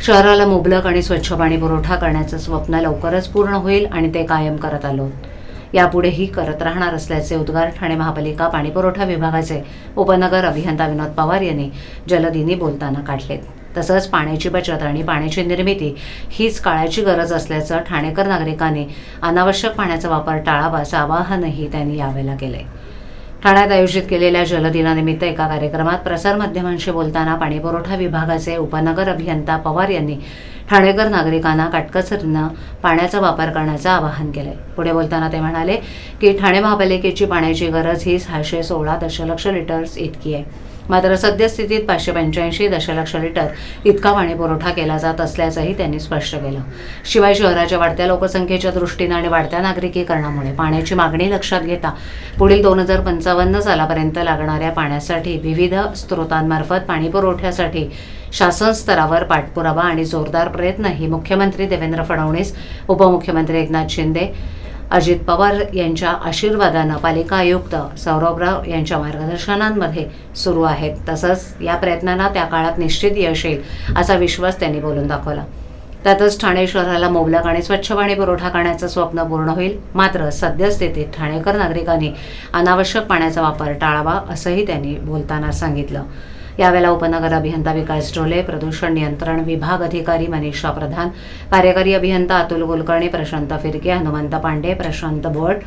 शहराला मुबलक आणि स्वच्छ पाणी पुरवठा करण्याचं स्वप्न लवकरच पूर्ण होईल आणि ते कायम करत आलो. यापुढेही करत राहणार असल्याचे उद्गार ठाणे महापालिका पाणीपुरवठा विभागाचे उपनगर अभियंता विनोद पवार यांनी जलदिनी बोलताना काढले तसंच पाण्याची बचत आणि पाण्याची निर्मिती हीच काळाची गरज असल्याचं ठाणेकर नागरिकांनी अनावश्यक पाण्याचा वापर टाळावा असं आवाहनही त्यांनी यावेळेला केलं ठाण्यात आयोजित केलेल्या जलदिनानिमित्त एका कार्यक्रमात प्रसारमाध्यमांशी बोलताना पाणीपुरवठा विभागाचे उपनगर अभियंता पवार यांनी ठाणेकर नागरिकांना काटकसरीनं पाण्याचा वापर करण्याचं आवाहन केलं पुढे बोलताना ते म्हणाले की ठाणे महापालिकेची पाण्याची गरज ही सहाशे सोळा दशलक्ष लिटर्स इतकी आहे. मात्र सद्यस्थितीत पाचशे पंच्याऐंशी दशलक्ष लिटर इतका पाणी पुरवठा केला जात असल्याचंही त्यांनी स्पष्ट केलं. शिवाय शहराच्या वाढत्या लोकसंख्येच्या दृष्टीनं आणि वाढत्या नागरिकीकरणामुळे पाण्याची मागणी लक्षात घेता पुढील दोन हजार पंचावन्न सालापर्यंत लागणाऱ्या पाण्यासाठी विविध स्रोतांमार्फत पाणी पुरवठ्यासाठी शासन स्तरावर पाठपुरावा आणि जोरदार प्रयत्नही मुख्यमंत्री देवेंद्र फडणवीस उपमुख्यमंत्री एकनाथ शिंदे अजित पवार यांच्या आशीर्वादानं पालिका आयुक्त सौरभराव यांच्या मार्गदर्शनांमध्ये सुरू आहेत. तसंच या प्रयत्नांना त्या काळात निश्चित यश येईल असा विश्वास त्यांनी बोलून दाखवला. त्यातच ठाणे शहराला मोबलक आणि स्वच्छ पाणी पुरवठा करण्याचं स्वप्न पूर्ण होईल. मात्र सद्यस्थितीत ठाणेकर नागरिकांनी अनावश्यक पाण्याचा वापर टाळावा असंही त्यांनी बोलताना सांगितलं. यावेळेला उपनगर अभियंता विकास ढोले प्रदूषण नियंत्रण विभाग अधिकारी मनीषा प्रधान कार्यकारी अभियंता अतुल कुलकर्णी प्रशांत फिरके हनुमंत पांडे प्रशांत भट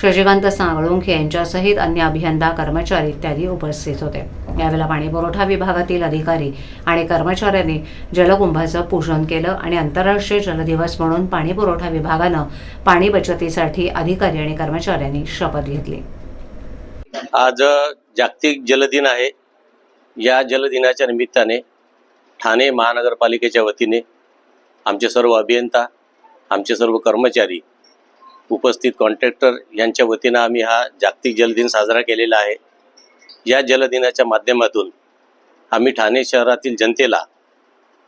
शशिकांत सांगळुंखे यांच्यासहित अन्य अभियंता कर्मचारी इत्यादी उपस्थित होते. यावेळेला पाणीपुरवठा विभागातील अधिकारी आणि कर्मचाऱ्यांनी जलकुंभाचं पूजन केलं आणि आंतरराष्ट्रीय जलदिवस म्हणून पाणीपुरवठा विभागानं पाणी बचतीसाठी अधिकारी आणि कर्मचाऱ्यांनी शपथ घेतली. आज जागतिक जलदिन आहे. या जलदिनाच्या निमित्ताने ठाणे महानगरपालिकेच्या वतीने आमचे सर्व अभियंता आमचे सर्व कर्मचारी उपस्थित कॉन्ट्रॅक्टर यांच्या वतीनं आम्ही हा जागतिक जलदिन साजरा केलेला आहे. या जलदिनाच्या माध्यमातून आम्ही ठाणे शहरातील जनतेला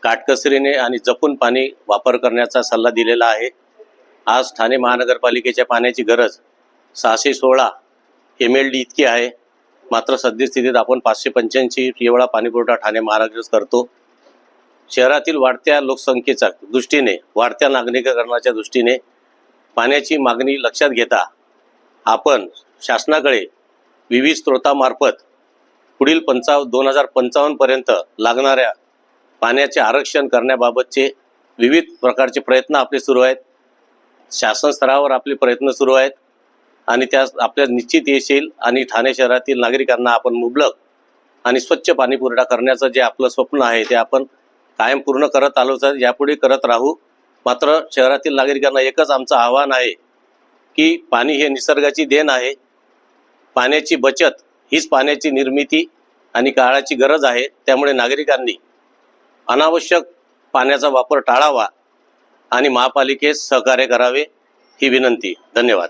काटकसरीने आणि जपून पाणी वापर करण्याचा सल्ला दिलेला आहे. आज ठाणे महानगरपालिकेच्या पाण्याची गरज सहाशे सोळा एम एल डी इतकी आहे. मात्र सद्यस्थितीत आपण पाचशे पंच्याऐंशी एवढा पाणीपुरवठा ठाणे महानगरच करतो. शहरातील वाढत्या लोकसंख्येच्या दृष्टीने वाढत्या नागरिकीकरणाच्या दृष्टीने पाण्याची मागणी लक्षात घेता आपण शासनाकडे विविध स्रोतामार्फत पुढील पंचाव दोन हजार पंचावन्नपर्यंत लागणाऱ्या पाण्याचे आरक्षण करण्याबाबतचे विविध प्रकारचे प्रयत्न आपले सुरू आहेत. शासन स्तरावर आपले प्रयत्न सुरू आहेत. आणि त्यास आपल्या निश्चित यश येईल आणि ठाणे शहरातील नागरिकांना आपण मुबलक आणि स्वच्छ पाणी पुरवठा करण्याचं जे आपलं स्वप्न आहे ते आपण कायम पूर्ण करत आलो तर यापुढे करत राहू. मात्र शहरातील नागरिकांना एकच आमचं आव्हान आहे की पाणी हे निसर्गाची देण आहे. पाण्याची बचत हीच पाण्याची निर्मिती आणि काळाची गरज आहे. त्यामुळे नागरिकांनी अनावश्यक पाण्याचा वापर टाळावा आणि महापालिकेस सहकार्य करावे ही विनंती. धन्यवाद.